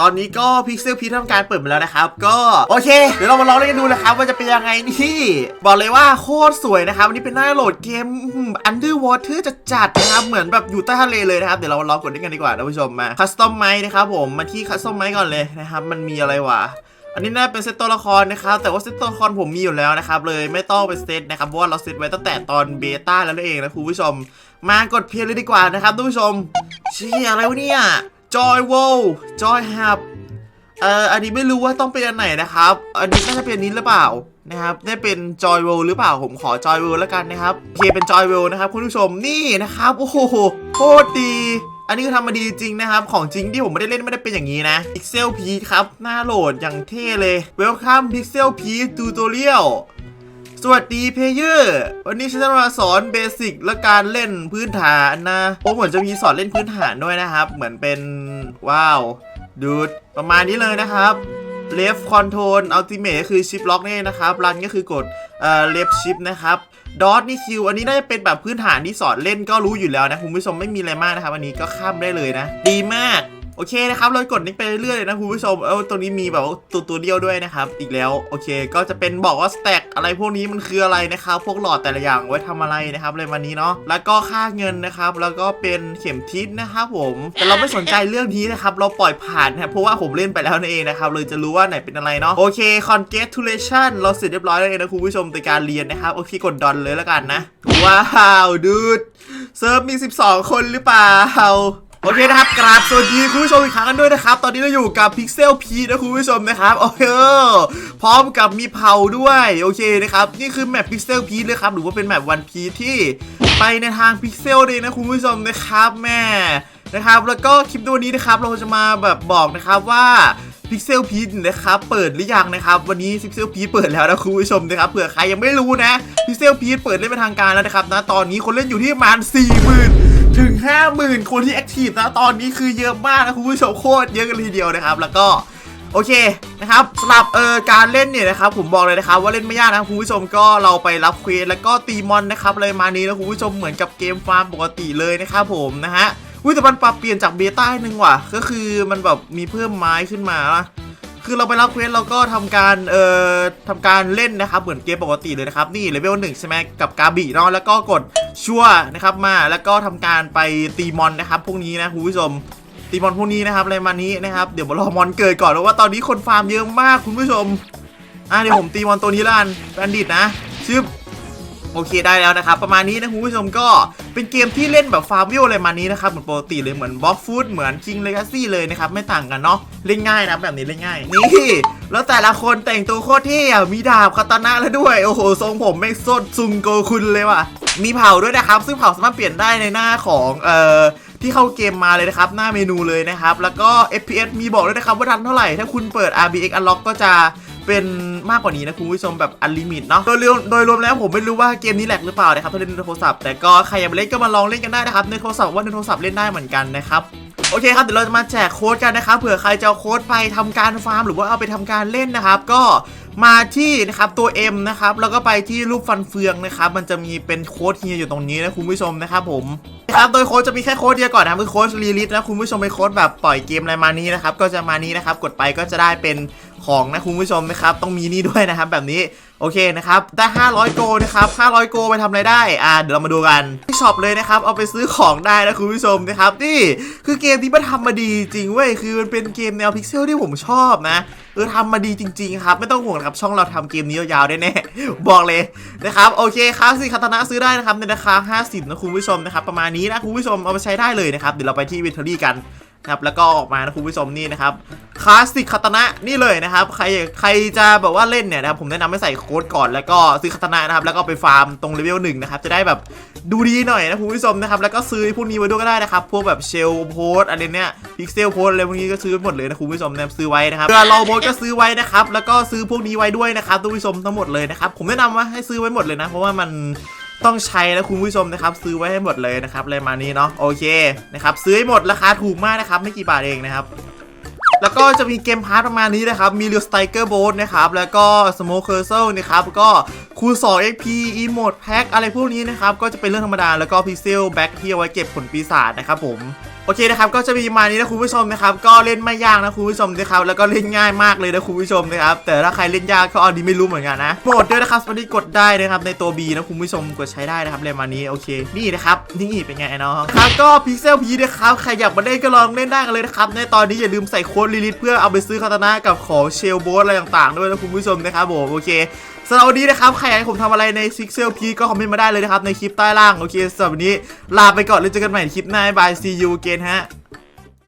ตอนนี้ก็พิกเซลพีทำการเปิดมาแล้วนะครับ ก็โอเค เดี๋ยวเรามาลองเล่นกันดูนะครับว่าจะเป็นยังไงนี่บอกเลยว่าโคตรสวยนะครับวันนี้เป็นหน้าโหลดเกม Underwater จะจัดนะครับเหมือนแบบอยู่ใต้ทะเลเลยนะครับเดี๋ยวเรามาลองกดเล่นกันดีกว่าท่านผู้ชมมาคัสตอมไมนะครับผมมาที่คัสตอมไมก่อนเลยนะครับมันมีอะไรวะอันนี้น่าเป็นเซตตัวละครนะครับแต่ว่าเซตตัวละครผมมีอยู่แล้วนะครับเลยไม่ต้องไปเซตนะครับเพราะว่าเราเซตไว้ตั้งแต่ตอนเบต้าแล้วนั่นเองนะคุณผู้ชม มากดเพลย์เลยดีกว่านะครับท่านผู้ชมเชี่ยอะไรวะเนี่ย จอยโวจอยฮับเอ่ออันนี้ไม่รู้ว่าต้องเป็นอันไหนนะครับ อันนี้น่าจะเป็นนนี้หรือเปล่านะครับ ได้เป็นจอยโวหรือเปล่า ผมขอจอยโวแล้วกันนะครับโอเคเป็นจอยโวนะครับคุณผู้ชมนี่นะครับ โอ้โหโคตรดีอันนี้คือทำมาดีจริงนะครับ ของจริงที่ผมไม่ได้เล่นไม่ได้เป็นอย่างนี้นะ Pixel p ครับ หน้าโหลดอย่างเท่เลย Welcome Pixel p Tutorial วัสดีเพเยอร์วันนี้ฉันจะมาสอนเบสิกและการเล่นพื้นฐานนะโอ้เหมือนจะมีสอนเล่นพื้นฐานด้วยนะครับ เหมือนเป็นว้าวดูดประมาณนี้เลยนะครับ left control ultimate คือ shift lock นี่นะครับ run ก็คือกดเอ่อ left shift นะครับ dot นี่คิวอันนี้น่าจะเป็นแบบพื้นฐานที่สอนเล่นก็รู้อยู่แล้วนะคุณผู้ชมไม่มีอะไรมากนะครับ อันนี้ก็ข้ามได้เลยนะ ดีมาก โอเคนะครับเรากดนี้ไปเรื่อยๆเลยนะคุณผู้ชมเออตัวนี้มีแบบว่าตัวตัวเดียวด้วยนะครับ อีกแล้วโอเค ก็จะเป็นบอกว่า stack อะไรพวกนี้มันคืออะไรนะครับพวกหลอดแต่ละอย่างไว้ทำอะไรนะครับเลยวันนี้เนาะแล้วก็ค่าเงินนะครับ แล้วก็เป็นเข็มทิศนะครับผมแต่เราไม่สนใจเรื่องนี้นะครับเราปล่อยผ่านนะเพราะว่าผมเล่นไปแล้วนั่นเองนะครับเลยจะรู้ว่าไหนเป็นอะไรเนาะโอเค congratulation เราเสร็จเรียบร้อยแล้วเองนะคุณผู้ชมในการเรียนนะครับโอเคกดดอนเลยแล้วกันนะว้าวดูดเซิร์ฟมี 12 คนหรือเปล่า โอเคนะครับกราบสวัสดีคุณผู้ชมอีกครั้งกันด้วยนะครับ ตอนนี้เราอยู่กับ Pixel P นะคุณผู้ชมนะครับโอเคพร้อมกับมีเผาด้วยโอเคนะครับนี่คือแมป Pixel P เลยครับหรือว่าเป็นแมปวันพีที่ไปในทาง Pixel เลยนะคุณผู้ชมนะครับแม่นะครับ แล้วก็คลิปตัวนี้นะครับเราจะมาแบบบอกนะครับว่า Pixel p นะครับเปิดหรือยังนะครับวันนี้ Pixel p เปิดแล้วนะคุณผู้ชมนะครับเผื่อใครยังไม่รู้นะ Pixel p เปิดเล่นเป็นทางการแล้วนะครับนะตอนนี้คนเล่นอยู่ที่ประมาณ40,000 ถึง 50,000 คนที่แอคทีฟนะตอนนี้คือเยอะมากนะคุณผู้ชมโคตรเยอะกันเลยทีเดียวนะครับ แล้วก็โอเคนะครับสำหรับเอ่อการเล่นเนี่ยนะครับผมบอกเลยนะครับว่าเล่นไม่ยากนะคุณผู้ชมก็เราไปรับเควสแล้วก็ตีมอนนะครับอะไรมานี้นะคุณผู้ชมเหมือนกับเกมฟาร์มปกติเลยนะครับผมนะฮะอุ้ยแต่มันปรับเปลี่ยนจากเบต้าหนึ่งว่ะ ก็คือมันแบบมีเพิ่มไม้ขึ้นมา คือเราไปรับเควสเราก็ทำการเอ่อทำการเล่นนะครับเหมือนเกมปกติเลยนะครับนี่เลเวลหนึ่งใช่ไหมกับกาบีเนาะแล้วก็กดชั่วนะครับมาแล้วก็ทำการไปตีมอนนะครับพวกนี้นะคุณผู้ชมตีมอนพวกนี้นะครับอะไรมานี้นะครับเดี๋ยวรอมอนเกิดก่อนเพราะว่าตอนนี้คนฟาร์มเยอะมากคุณผู้ชมอะเดี๋ยวผมตีมอนตัวนี้ละกันแบนดิตนะชึบ โอเคได้แล้วนะครับ ประมาณนี้นะคุณผู้ชมก็เป็นเกมที่เล่นแบบฟาร์มวิวอะไรมานี้นะครับเหมือนปกติเลยเหมือนบล็อกฟูดเหมือนคิงเลกาซี่เลยนะครับ ไม่ต่างกันเนาะเล่นง่ายนะแบบนี้เล่นง่าย นี่ แล้วแต่ละคนแต่งตัวโคตรเท่มีดาบคาตานะแล้วด้วย โอ้โห ทรงผมไม่สดซุงโกคุณเลยว่ะ มีเผาด้วยนะครับ ซึ่งเผาสามารถเปลี่ยนได้ในหน้าของเอ่อที่เข้าเกมมาเลยนะครับ หน้าเมนูเลยนะครับ แล้วก็ FPS มีบอกด้วยนะครับว่าทันเท่าไหร่ ถ้าคุณเปิด RBX Unlock ก็จะ เป็นมากกว่านี้นะคุณผู้ชมแบบอันลิมิตเนาะโดยรวมโดยรวมแล้วผมไม่รู้ว่าเกมนี้แหลกหรือเปล่านะครับถ้าเล่นในโทรศัพท์แต่ก็ใครอยากมาเล่นก็มาลองเล่นกันได้นะครับในโทรศัพท์ว่าในโทรศัพท์เล่นได้เหมือนกันนะครับโอเคครับเดี๋ยวเราจะมาแจกโค้ดกันนะครับเผื่อใครจะเอาโค้ดไปทำการฟาร์ม หรือว่าเอาไปทำการเล่นนะครับ ก็มาที่นะครับตัว M นะครับแล้วก็ไปที่รูปฟันเฟืองนะครับมันจะมีเป็นโค้ดเฮียอยู่ตรงนี้นะคุณผู้ชมนะครับผมครับโดยโค้ดจะมีแค่โค้ดเดียวก่อนนะครับคือโค้ดรีลิสนะคุณผู้ชมเป็นโค้ดแบบปล่อยเกมอะไรมานี้นะครับก็จะมานี้นะครับกดไปก็จะได้เป็น ของนะคุณผู้ชมนะครับ ต้องมีนี่ด้วยนะครับแบบนี้โอเคนะครับ ได้ 500 โกนะครับ500 โกไปทำอะไรได้ อ่า เดี๋ยวเรามาดูกันที่ช็อปเลยนะครับ เอาไปซื้อของได้นะคุณผู้ชมนะครับ นี่คือเกมที่มันทำมาดีจริงเว้ย คือมันเป็นเกมแนวพิกเซลที่ผมชอบนะ เออทำมาดีจริง ๆ ครับ ไม่ต้องห่วงครับ ช่องเราทำเกมนี้ยาวๆได้แน่บอกเลยนะครับ โอเคคลาสสิคาตนะซื้อได้นะครับในราคา 50 นะคุณผู้ชมนะครับ ประมาณนี้นะคุณผู้ชม เอาไปใช้ได้เลยนะครับ เดี๋ยวเราไปที่วิทเทอรี่กัน ครับแล้วก็ออกมานะคุณผู้ชมนี่นะครับคลาสสิกคาตนะนี่เลยนะครับใครใครจะแบบว่าเล่นเนี่ยนะครับผมแนะนำให้ใส่โค้ดก่อนแล้วก็ซื้อคาตนะนะครับแล้วก็ไปฟาร์มตรงเลเวลหนึ่งนะครับจะได้แบบดูดีหน่อยนะคุณผู้ชมนะครับแล้วก็ซื้อพวกนี้ไว้ด้วยก็ได้นะครับพวกแบบเชลโพสอะไรเนี้ยพิกเซลโพสอะไรพวกนี้ก็ซื้อหมดเลยนะคุณผู้ชมนะซื้อไว้นะครับเรือเราโบสก็ซื้อไว้นะครับแล้วก็ซื้อพวกนี้ไว้ด้วยนะครับทุกผู้ชมทั้งหมดเลยนะครับผมแนะนำว่าให้ซื้อไว้หมดเลยนะเพราะว่ามัน ต้องใช้แล้วคุณผู้ชมนะครับซื้อไว้ให้หมดเลยนะครับอะไรมานี้เนาะโอเคนะครับซื้อให้หมดราคาถูกมากนะครับไม่กี่บาทเองนะครับแล้วก็จะมีเกมพาร์ทประมาณนี้นะครับ มีเรือสไตเกอร์โบ๊ทนะครับ แล้วก็สโมคเคอร์เซลนะครับ ก็คูณ2 XP อีโมดแพ็คอะไรพวกนี้นะครับ ก็จะเป็นเรื่องธรรมดา แล้วก็พิกเซลแบ็คที่เอาไว้เก็บผลปีศาจนะครับผม โอเคนะครับก็จะมีมานี้นะคุณผู้ชมนะครับก็เล่นไม่ยากนะคุณผู้ชมนะครับแล้วก็เล่นง่ายมากเลยนะคุณผู้ชมนะครับแต่ถ้าใครเล่นยากก็อันนี้ไม่รู้เหมือนกันนะโปรดด้วยนะครับสวัสดีกดได้นะครับในตัว B นะคุณผู้ชมกดใช้ได้นะครับเลนมานี้โอเคนี่นะครับนี่เป็นไงน้องครับก็พิกเซลพีนะครับใครอยากมาเล่นก็ลองเล่นได้กันเลยนะครับในตอนนี้อย่าลืมใส่โค้ดลิลิทเพื่อเอาไปซื้อคาตานะกับของเชลโบสอะไรต่างๆ ด้วยนะคุณผู้ชมนะครับผมโอเค สำหรับวันนี้นะครับใครอยากให้ผมทำอะไรในซิกเซลพีก็คอมเมนต์มาได้เลยนะครับในคลิปใต้ล่างโอเคสำหรับวันนี้ลาไปก่อนแล้วเจอกันใหม่คลิปหน้าบายซียูเกนฮะ